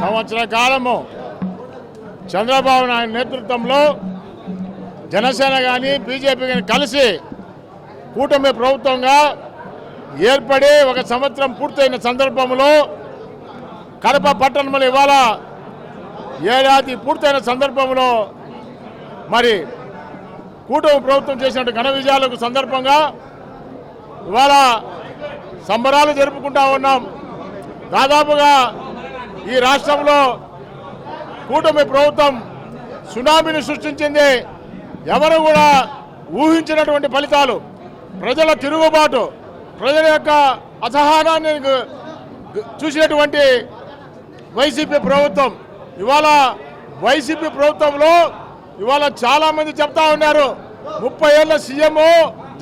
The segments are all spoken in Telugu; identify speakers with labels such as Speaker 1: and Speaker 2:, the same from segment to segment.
Speaker 1: సంవత్సర కాలము చంద్రబాబు నాయుడు నేతృత్వంలో జనసేన కానీ బీజేపీ కానీ కలిసి కూటమి ప్రభుత్వంగా ఏర్పడి ఒక సంవత్సరం పూర్తయిన సందర్భంలో కడప పట్టణంలో ఇవాళ ఏడాది పూర్తయిన సందర్భంలో మరి కూటమి ప్రభుత్వం చేసినట్టు ఘన విజయాలకు సందర్భంగా ఇవాళ సంబరాలు జరుపుకుంటా ఉన్నాం. దాదాపుగా ఈ రాష్ట్రంలో కూటమి ప్రభుత్వం సునామీని సృష్టించింది. ఎవరు కూడా ఊహించినటువంటి ఫలితాలు. ప్రజల తిరుగుబాటు ప్రజల యొక్క అసహనాన్ని చూసినటువంటి వైసీపీ ప్రభుత్వం. ఇవాళ వైసీపీ ప్రభుత్వంలో ఇవాళ చాలామంది చెప్తా ఉన్నారు ముప్పై ఏళ్ళ సీఎం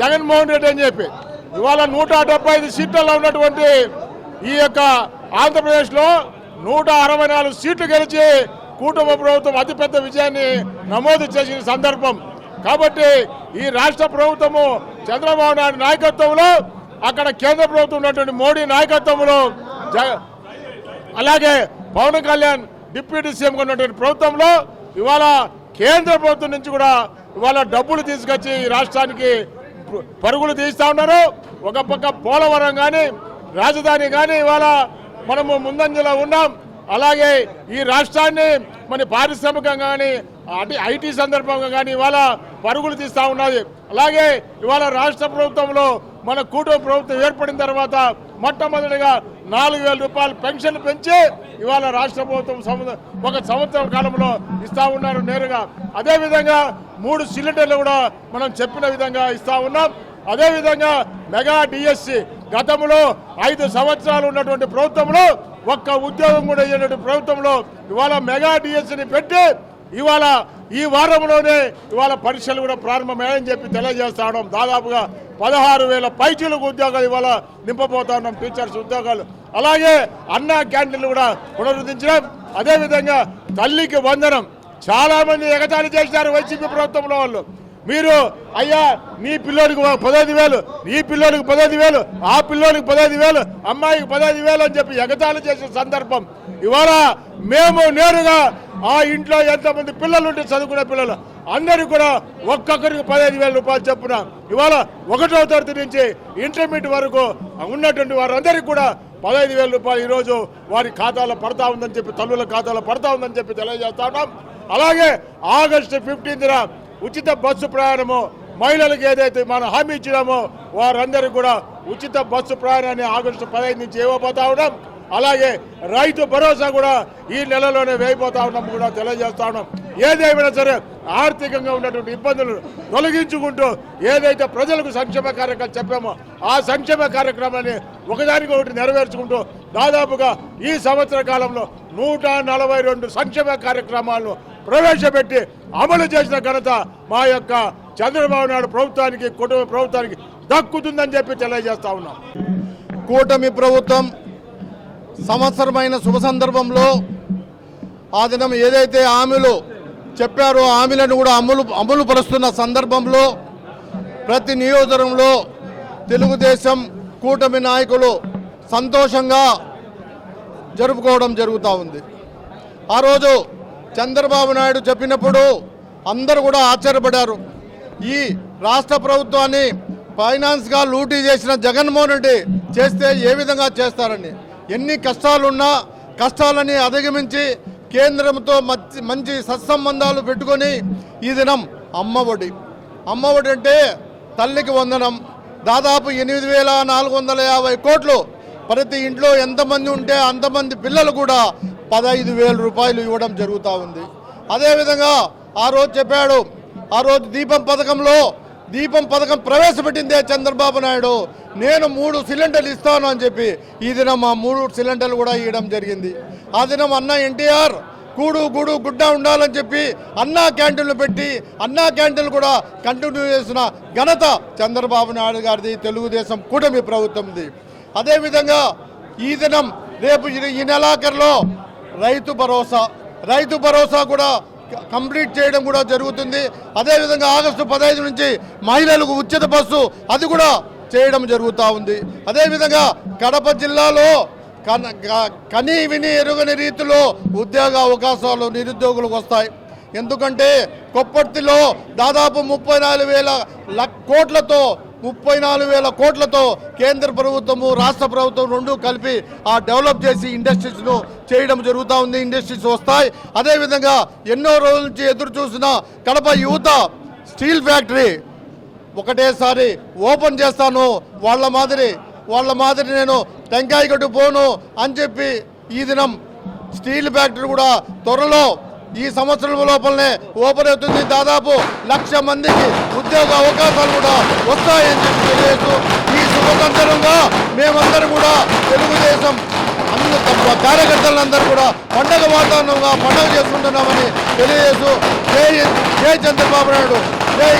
Speaker 1: జగన్మోహన్ రెడ్డి అని చెప్పి. ఇవాళ నూట డెబ్బై ఐదు సీట్లలో ఉన్నటువంటి ఈ యొక్క ఆంధ్రప్రదేశ్లో నూట అరవై నాలుగు సీట్లు గెలిచి కూటమి ప్రభుత్వం అతిపెద్ద విజయాన్ని నమోదు చేసిన సందర్భం. కాబట్టి ఈ రాష్ట్ర ప్రభుత్వము చంద్రబాబు నాయుడు నాయకత్వంలో అక్కడ కేంద్ర ప్రభుత్వం ఉన్నటువంటి మోడీ నాయకత్వంలో అలాగే పవన్ కళ్యాణ్ డిప్యూటీ సీఎం ఉన్నటువంటి ప్రభుత్వంలో ఇవాళ కేంద్ర ప్రభుత్వం నుంచి కూడా ఇవాళ డబ్బులు తీసుకొచ్చి ఈ రాష్ట్రానికి పరుగులు తీస్తా ఉన్నారు. ఒక పక్క పోలవరం కానీ రాజధాని కానీ ఇవాళ మనము ముందంజలో ఉన్నాం. అలాగే ఈ రాష్ట్రాన్ని మన పారిశ్రామికంగా కానీ అటు ఐటీ సందర్భంగా కానీ ఇవాళ పరుగులు తీస్తా ఉన్నది. అలాగే ఇవాళ రాష్ట్ర ప్రభుత్వంలో మన కూటమి ప్రభుత్వం ఏర్పడిన తర్వాత మొట్టమొదటిగా నాలుగు వేల రూపాయలు పెన్షన్ పెంచి ఇవాళ రాష్ట్ర ప్రభుత్వం ఒక సంవత్సరం కాలంలో ఇస్తా ఉన్నారు నేరుగా. అదేవిధంగా మూడు సిలిండర్లు కూడా మనం చెప్పిన విధంగా ఇస్తా ఉన్నాం. అదేవిధంగా మెగా డిఎస్సి గతంలో ఐదు సంవత్సరాలు ఉన్నటువంటి ప్రభుత్వంలో ఒక్క ఉద్యోగం కూడా ఇయ్యనటువంటి ప్రభుత్వంలో ఇవాళ మెగా డిఎస్సిని పెట్టి ఇవాళ ఈ వారంలోనే ఇవాళ పరీక్షలు కూడా ప్రారంభమయ్యాయని చెప్పి తెలియజేస్తా దాదాపుగా పదహారు వేల పైచీలకు ఉద్యోగాలు ఇవాళ నింపబోతా ఉన్నాం టీచర్స్ ఉద్యోగాలు. అలాగే అన్న క్యాంటీన్లు కూడా పునరుద్ధరించడం అదేవిధంగా తల్లికి వందనం. చాలామంది ఎగతాళి చేశారు వైసీపీ ప్రభుత్వంలో వాళ్ళు. మీరు అయ్యా నీ పిల్లోడికి పదహైదు వేలు నీ పిల్లోడికి పదహైదు వేలు ఆ పిల్లోడికి పదహైదు వేలు అమ్మాయికి పదహైదు వేలు అని చెప్పి ఎగతాళి చేసిన సందర్భం. ఇవాళ మేము నేరుగా ఆ ఇంట్లో ఎంతమంది పిల్లలు ఉంటే చదువుకునే పిల్లలు అందరికి కూడా ఒక్కొక్కరికి పదహైదు వేల రూపాయలు చెప్పున. ఇవాళ ఒకటో తరగతి నుంచి ఇంటర్మీడియట్ వరకు ఉన్నటువంటి వారందరికీ కూడా పదహైదు వేల రూపాయలు ఈరోజు వారి ఖాతాలో పడతా ఉందని చెప్పి తల్లుల ఖాతాలో పడతా ఉందని చెప్పి తెలియజేస్తా ఉన్నాం. అలాగే ఆగస్టు ఫిఫ్టీన్త్న ఉచిత బస్సు ప్రయాణము మహిళలకు ఏదైతే మనం హామీ ఇచ్చినామో వారందరికీ కూడా ఉచిత బస్సు ప్రయాణాన్ని ఆగస్టు పదహైదు నుంచి ఇవ్వబోతా ఉన్నాం. అలాగే రైతు భరోసా కూడా ఈ నెలలోనే వేయబోతా ఉన్నాం కూడా తెలియజేస్తా ఉన్నాం. ఏదేమైనా సరే ఆర్థికంగా ఉన్నటువంటి ఇబ్బందులు తొలగించుకుంటూ ఏదైతే ప్రజలకు సంక్షేమ కార్యక్రమాలు చెప్పామో ఆ సంక్షేమ కార్యక్రమాన్ని ఒకదానికి ఒకటి నెరవేర్చుకుంటూ దాదాపుగా ఈ సంవత్సర కాలంలో నూట నలభై రెండు సంక్షేమ కార్యక్రమాలను ప్రవేశపెట్టి అమలు చేసిన ఘనత మా యొక్క చంద్రబాబు నాయుడు ప్రభుత్వానికి కుటుంబ ప్రభుత్వానికి దక్కుతుందని చెప్పి తెలియజేస్తా ఉన్నాం.
Speaker 2: కూటమి ప్రభుత్వం సంవత్సరమైన శుభ సందర్భంలో ఆ దినం ఏదైతే హామీలు చెప్పారో హామీలను కూడా అమలు అమలు పరుస్తున్న సందర్భంలో ప్రతి నియోజకంలో తెలుగుదేశం కూటమి నాయకులు సంతోషంగా జరుపుకోవడం జరుగుతూ ఉంది. ఆ రోజు చంద్రబాబు నాయుడు చెప్పినప్పుడు అందరూ కూడా ఆశ్చర్యపడారు ఈ రాష్ట్ర ప్రభుత్వాన్ని ఫైనాన్స్గా లూటీ చేసిన జగన్మోహన్ రెడ్డి చేస్తే ఏ విధంగా చేస్తారని ఎన్ని కష్టాలున్నా కష్టాలని అధిగమించి కేంద్రంతో మంచి మంచి సత్సంబంధాలు పెట్టుకొని ఈ దినం అమ్మఒడి. అమ్మఒడి అంటే తల్లికి వందనం దాదాపు ఎనిమిది వేల నాలుగు వందల యాభై కోట్లు ప్రతి ఇంట్లో ఎంతమంది ఉంటే అంతమంది పిల్లలు కూడా పదహైదు వేల రూపాయలు ఇవ్వడం జరుగుతూ ఉంది. అదేవిధంగా ఆ రోజు చెప్పాడు ఆ రోజు దీపం పథకంలో దీపం పథకం ప్రవేశపెట్టిందే చంద్రబాబు నాయుడు. నేను మూడు సిలిండర్లు ఇస్తాను అని చెప్పి ఈ దినం ఆ మూడు సిలిండర్లు కూడా ఇవ్వడం జరిగింది. ఆ దినం అన్న ఎన్టీఆర్ కూడు గూడు గుడ్డ ఉండాలని చెప్పి అన్నా క్యాంటీన్లు పెట్టి అన్నా క్యాంటీన్లు కూడా కంటిన్యూ చేసిన ఘనత చంద్రబాబు నాయుడు గారిది తెలుగుదేశం కూటమి ప్రభుత్వంది. అదేవిధంగా ఈ దినం రేపు ఈ- ఈ నెలాఖరులో రైతు భరోసా రైతు భరోసా కూడా కంప్లీట్ చేయడం కూడా జరుగుతుంది. అదేవిధంగా ఆగస్టు పదహైదు నుంచి మహిళలకు ఉచిత బస్సు అది కూడా చేయడం జరుగుతూ ఉంది. అదేవిధంగా కడప జిల్లాలో క- కని విని ఎరుగని రీతిలో ఉద్యోగ అవకాశాలు నిరుద్యోగులకు వస్తాయి. ఎందుకంటే కొప్పర్తిలో దాదాపు ముప్పై నాలుగు వేల కోట్లతో ముప్పై నాలుగు వేల కోట్లతో కేంద్ర ప్రభుత్వము రాష్ట్ర ప్రభుత్వం రెండు కలిపి ఆ డెవలప్ చేసి ఇండస్ట్రీస్ను చేయడం జరుగుతూ ఉంది. ఇండస్ట్రీస్ వస్తాయి. అదేవిధంగా ఎన్నో రోజుల నుంచి ఎదురు చూసిన కడప యువత స్టీల్ ఫ్యాక్టరీ ఒకటేసారి ఓపెన్ చేస్తాను. వాళ్ళ మాదిరి వాళ్ళ మాదిరి నేను టెంకాయ గట్టు పోను అని చెప్పి ఈ దినం స్టీల్ ఫ్యాక్టరీ కూడా త్వరలో ఈ సంవత్సరం లోపలనే ఓపెన్ అవుతుంది. దాదాపు లక్ష మందికి ఉద్యోగ అవకాశాలు కూడా వస్తాయని చెప్పి తెలియజేస్తూ ఈ శుభసందర్భంగా మేమందరం కూడా తెలుగుదేశం అన్ని కార్యకర్తలందరూ కూడా పండగ వాతావరణంగా పండగ చేసుకుంటున్నామని తెలియజేస్తూ జై జై చంద్రబాబు నాయుడు. జై